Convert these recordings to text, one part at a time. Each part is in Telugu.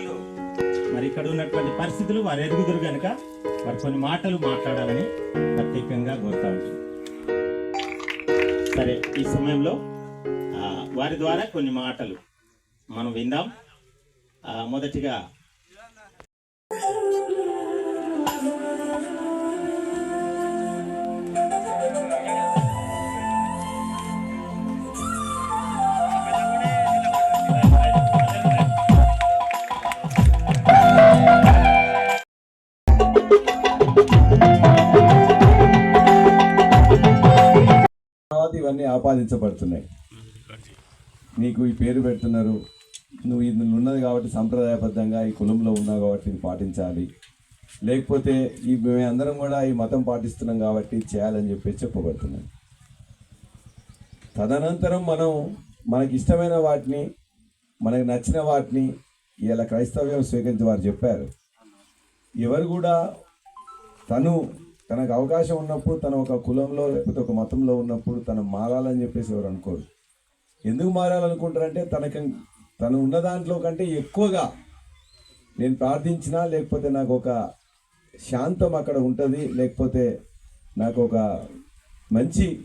మాటలు. మరి ఇక్కడ ఉన్నటువంటి పరిస్థితులు వారు ఎదుగుదురు కనుక మరి కొన్ని మాటలు మాట్లాడాలని ప్రత్యేకంగా కోరుతా ఉంటాను సరే ఈ సమయంలో వారి ద్వారా కొన్ని మాటలు మనం విందాం. మొదటిగా ఇవన్నీ ఆపాదించబడుతున్నాయి. నీకు ఈ పేరు పెడుతున్నారు. నువ్వు ఇందులో ఉన్నది కాబట్టి సంప్రదాయబద్ధంగా ఈ కులంలో ఉన్నావు కాబట్టి ఇది పాటించాలి. లేకపోతే ఈ మేమందరం కూడా ఈ మతం పాటిస్తున్నాం కాబట్టి చేయాలని చెప్పి చెప్పబడుతున్నాయి. తదనంతరం మనం మనకి ఇష్టమైన వాటిని మనకు నచ్చిన వాటిని ఇలా క్రైస్తవ్యం స్వీకరించి వారు చెప్పారు. ఎవరు కూడా తను తనకు అవకాశం ఉన్నప్పుడు తన ఒక కులంలో లేకపోతే ఒక మతంలో ఉన్నప్పుడు తను మారాలని చెప్పేసి ఎవరు అనుకోరు. ఎందుకు మారాలనుకుంటారంటే తనకి తను ఉన్న దాంట్లో కంటే ఎక్కువగా నేను ప్రార్థించినా లేకపోతే నాకు ఒక శాంతం అక్కడ ఉంటుంది లేకపోతే నాకు ఒక మంచి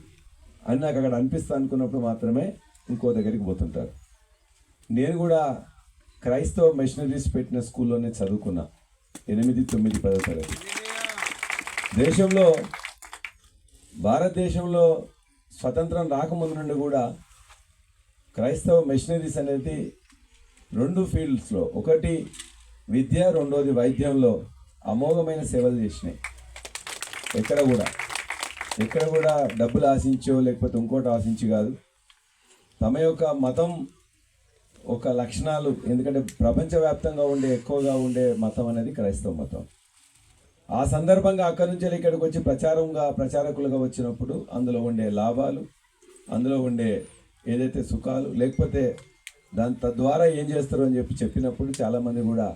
అని నాకు అక్కడ అనిపిస్తా అనుకున్నప్పుడు మాత్రమే ఇంకో దగ్గరికి పోతుంటారు. నేను కూడా క్రైస్తవ మిషనరీస్ పెట్టిన స్కూల్లోనే చదువుకున్నా. ఎనిమిది తొమ్మిది పదో తరగతి. దేశంలో భారతదేశంలో స్వతంత్రం రాకముందు నుండి కూడా క్రైస్తవ మిషనరీస్ అనేది రెండు ఫీల్డ్స్లో ఒకటి విద్య రెండోది వైద్యంలో అమోఘమైన సేవలు చేసినాయి. ఎక్కడ కూడా. ఎక్కడ కూడా డబ్బులు ఆశించో లేకపోతే ఇంకోటి ఆశించి కాదు. తమ యొక్క మతం ఒక లక్షణాలు ఎందుకంటే ప్రపంచవ్యాప్తంగా ఉండే ఎక్కువగా ఉండే మతం అనేది క్రైస్తవ మతం. ఆ సందర్భంగా అక్కడి నుంచి ఇక్కడికి వచ్చి ప్రచారంగా ప్రచారకులుగా వచ్చినప్పుడు అందులో ఉండే లాభాలు అందులో ఉండే ఏదైతే సుఖాలు లేకపోతే దాని తద్వారా ఏం చేస్తారు అని చెప్పి చెప్పినప్పుడు చాలామంది కూడా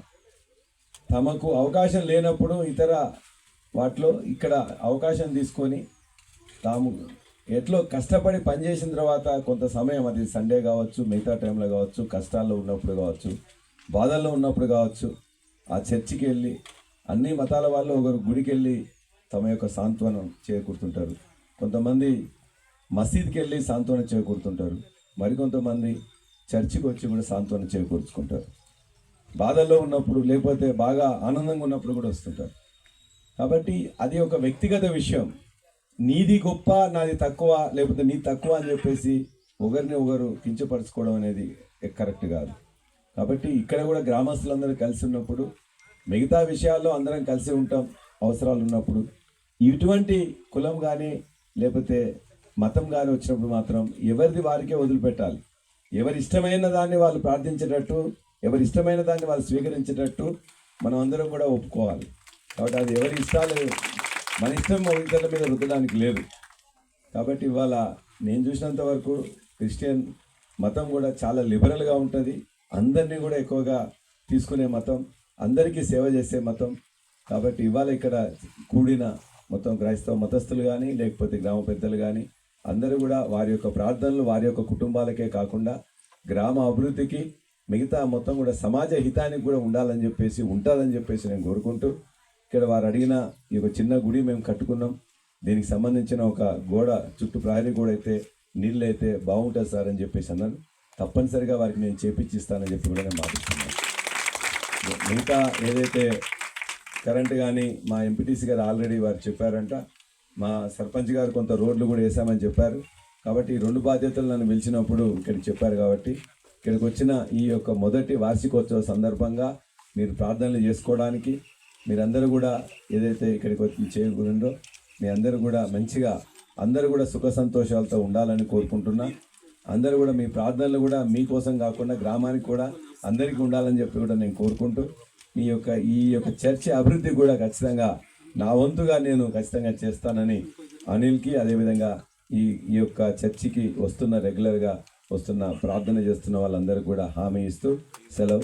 తమకు అవకాశం లేనప్పుడు ఇతర వాటిలో ఇక్కడ అవకాశం తీసుకొని తాము ఎట్లో కష్టపడి పనిచేసిన తర్వాత కొంత సమయం అది సండే కావచ్చు మిగతా టైంలో కావచ్చు కష్టాల్లో ఉన్నప్పుడు కావచ్చు బాధల్లో ఉన్నప్పుడు కావచ్చు ఆ చర్చికి వెళ్ళి అన్ని మతాల వాళ్ళు ఒకరు గుడికి వెళ్ళి తమ యొక్క సాంత్వనం చేకూరుతుంటారు. కొంతమంది మసీద్కి వెళ్ళి సాంత్వనం చేకూరుతుంటారు. మరికొంతమంది చర్చికి వచ్చి కూడా సాంత్వనం చేకూర్చుకుంటారు. బాధల్లో ఉన్నప్పుడు లేకపోతే బాగా ఆనందంగా ఉన్నప్పుడు కూడా వస్తుంటారు. కాబట్టి అది ఒక వ్యక్తిగత విషయం. నీది గొప్ప నాది తక్కువ లేకపోతే నీ తక్కువ అని చెప్పేసి ఒకరిని ఒకరు కించపరచుకోవడం అనేది కరెక్ట్ కాదు. కాబట్టి ఇక్కడ కూడా గ్రామస్తులందరూ కలిసి ఉన్నప్పుడు మిగతా విషయాల్లో అందరం కలిసి ఉంటాం అవసరాలు ఉన్నప్పుడు ఇటువంటి కులం కానీ లేకపోతే మతం కానీ వచ్చినప్పుడు మాత్రం ఎవరిది వారికే వదిలిపెట్టాలి. ఎవరి ఇష్టమైన దాన్ని వాళ్ళు ప్రార్థించేటట్టు ఎవరి ఇష్టమైన దాన్ని వాళ్ళు స్వీకరించేటట్టు మనం అందరం కూడా ఒప్పుకోవాలి. కాబట్టి అది ఎవరి ఇష్టాలు మన ఇష్టం ఇతరుల మీద రుద్దడానికి లేదు. కాబట్టి ఇవాళ నేను చూసినంత వరకు క్రిస్టియన్ మతం కూడా చాలా లిబరల్గా ఉంటుంది. అందరినీ కూడా ఎక్కువగా తీసుకునే మతం అందరికీ సేవ చేసే మతం. కాబట్టి ఇవాళ ఇక్కడ కూడిన మొత్తం క్రైస్తవ మతస్థులు కానీ లేకపోతే గ్రామ పెద్దలు కానీ అందరూ కూడా వారి యొక్క ప్రార్థనలు వారి యొక్క కుటుంబాలకే కాకుండా గ్రామ అభివృద్ధికి మిగతా మొత్తం కూడా సమాజ హితానికి కూడా ఉండాలని చెప్పేసి ఉంటుందని చెప్పేసి నేను కోరుకుంటూ ఇక్కడ వారు అడిగిన ఈ యొక్క చిన్న గుడి మేము కట్టుకున్నాం. దీనికి సంబంధించిన ఒక గోడ చుట్టూ ప్రహరీ గోడ అయితే నీళ్ళు అయితే బాగుంటుంది సార్ అని చెప్పేసి అన్నాను తప్పనిసరిగా వారికి నేను చేపించిస్తానని చెప్పి కూడా నేను మాటిస్తున్నాను మిగతా ఏదైతే కరెంట్ కానీ మా ఎంపీటీసీ గారు ఆల్రెడీ వారు చెప్పారంట. మా సర్పంచ్ గారు కొంత రోడ్లు కూడా వేసామని చెప్పారు. కాబట్టి ఈ రెండు బాధ్యతలు నన్ను పిలిచినప్పుడు ఇక్కడికి చెప్పారు కాబట్టి ఇక్కడికి వచ్చిన ఈ యొక్క మొదటి వార్షికోత్సవ సందర్భంగా మీరు ప్రార్థనలు చేసుకోవడానికి మీరందరూ కూడా ఏదైతే ఇక్కడికి వచ్చి చేరుకున్నారో మీ అందరూ కూడా మంచిగా అందరూ కూడా సుఖ సంతోషాలతో ఉండాలని కోరుకుంటున్నా. అందరూ కూడా మీ ప్రార్థనలు కూడా మీకోసం కాకుండా గ్రామానికి కూడా అందరికీ ఉండాలని చెప్పి కూడా నేను కోరుకుంటూ మీ యొక్క ఈ యొక్క చర్చ అభివృద్ధి కూడా ఖచ్చితంగా నా వంతుగా నేను ఖచ్చితంగా చేస్తానని అనిల్కి అదేవిధంగా ఈ ఈ యొక్క చర్చికి వస్తున్న రెగ్యులర్గా వస్తున్న ప్రార్థన చేస్తున్న వాళ్ళందరూ కూడా హామీ ఇస్తూ సెలవు.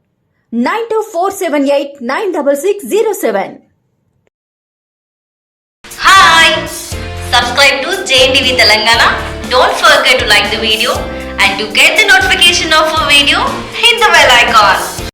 nine two four seven eight nine double six zero seven. Hi, subscribe to JNTV Telangana. Don't forget to like the video and to get the notification of a video, hit the bell icon.